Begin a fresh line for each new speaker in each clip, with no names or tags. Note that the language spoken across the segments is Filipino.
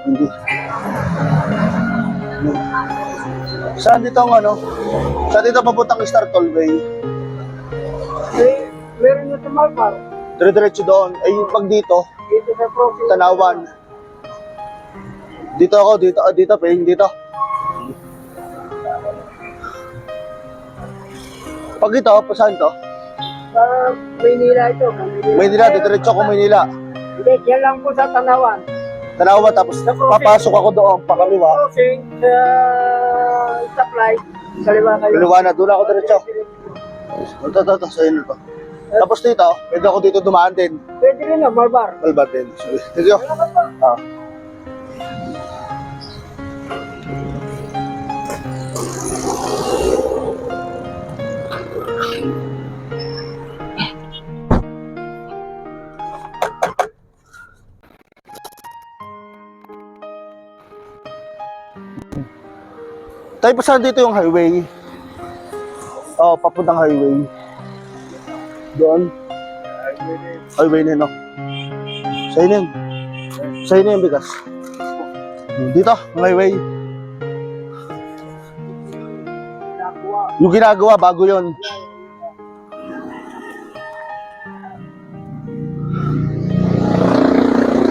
Hindi. Saan dito ang ano? Saan dito papuntang Star Tollway?
Eh, meron yung tumalpar.
Dire-diretso doon. Ay, pag dito,
dito sa profile.
Tanawan. Dito ako, dito, ah, dito, Ping, dito. Pag ito, pa saan to?
Sa Maynila ito. Maynila.
Maynila, diretso ako Maynila.
Hindi, dyan lang po sa Tanawan.
Tanawa, tapos papasok ako doon, pakaliwa.
Crossing sa supply. Kaliwa kayo.
Kaliwa na, doon ako diretso. Ito, ito, ito, sa inyo to. Tapos dito, pwede ako dito dumaan din.
Pwede rin na, Malbar.
Albat din. Sige, thank you. Ah. Tayo pa saan dito yung highway? Oo, papuntang highway. Doon. Highway na yun, no? Sa'yo na yun. Sa'yo na yung bigas. Dito, ang highway. Yung ginagawa, bago yon.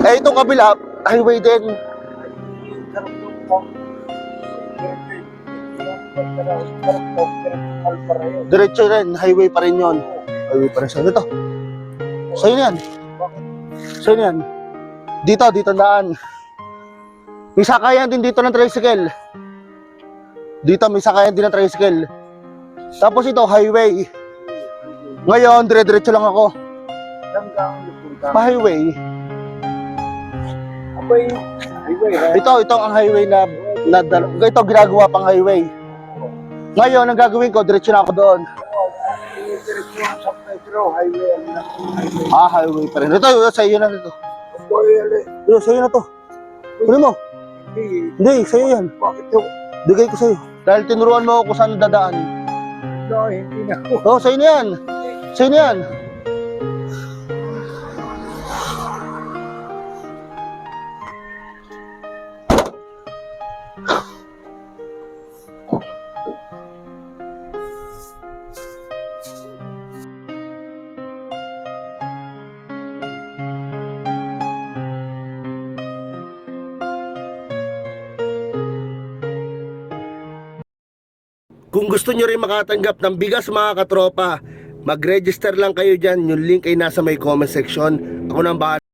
Eh, itong kabila, highway din. Diretso rin, highway pa rin yon. Highway pa rin siya. Dito. Sa'yo na yan. Sa'yo na yan. Dito, dito daan. May sakayan din dito ng tricycle. Dito may sakayan din ng tricycle. Tapos ito, highway. Ngayon, dire-diretso lang ako. Pa-highway.
Highway?
Ito, ito ang highway na, na ito ginagawa pang highway. Ngayon, ang gagawin ko, diretso na ako doon. Ah, highway pa rin. Ito, sa iyo na ito. Ito, sa iyo na to. Kunin mo. Hindi. Sa iyo yan.
Bakit yung
Bigay ko sa iyo. Dahil tinuruan mo ako kung saan dadaan.
no, hindi na ako.
Oo, oh, sa iyo na yan. Sa iyo na yan. Kung gusto nyo rin makatanggap ng bigas mga katropa, mag-register lang kayo dyan. Yung link ay nasa may comment section. Ako nang bahala.